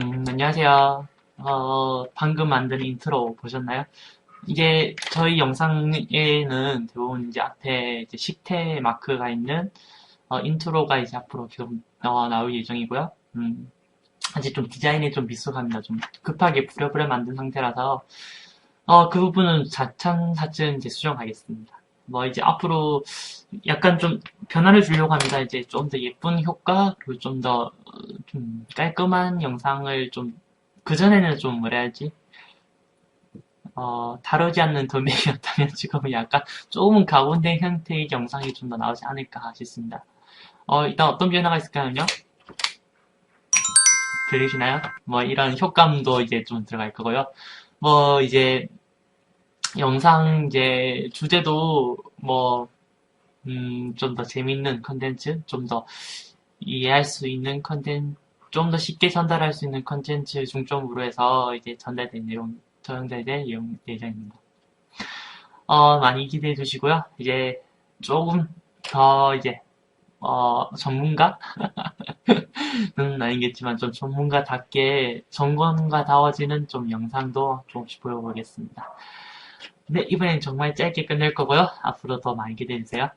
안녕하세요. 어, 방금 만든 인트로 보셨나요? 이게 저희 영상에는 대부분 이제 앞에 이제 식태 마크가 있는 어, 인트로가 이제 앞으로 계속 어, 나올 예정이고요. 음, 아직 좀 디자인이 좀 미숙합니다. 좀 급하게 부랴부랴 만든 상태라서 어, 그 부분은 차츰차츰 이제 수정하겠습니다. 뭐 이제 앞으로 약간 좀 변화를 주려고 합니다. 이제 좀 더 예쁜 효과 그리고 좀 더 좀 깔끔한 영상을 좀 그전에는 좀 뭐라 해야지 어, 다루지 않는 도메이였다면 지금은 약간 조금은 가운데 형태의 영상이 좀 더 나오지 않을까 싶습니다. 어, 일단 어떤 변화가 있을까요? 들리시나요? 뭐 이런 효과음도 이제 좀 들어갈 거고요. 뭐 이제 영상 이제 주제도 뭐 음, 좀 더 재밌는 컨텐츠, 좀 더 이해할 수 있는 컨텐츠, 좀 더 쉽게 전달할 수 있는 컨텐츠 중점으로 해서 이제 전달된 내용, 전달될 내용 예정입니다. 어, 많이 기대해 주시고요. 이제 조금 더 이제 어, 전문가? 는 아니겠지만 좀 전문가답게 전문가다워지는 좀 영상도 조금씩 보여보겠습니다. 네, 이번엔 정말 짧게 끝낼 거고요. 앞으로 더 많이 기대해주세요.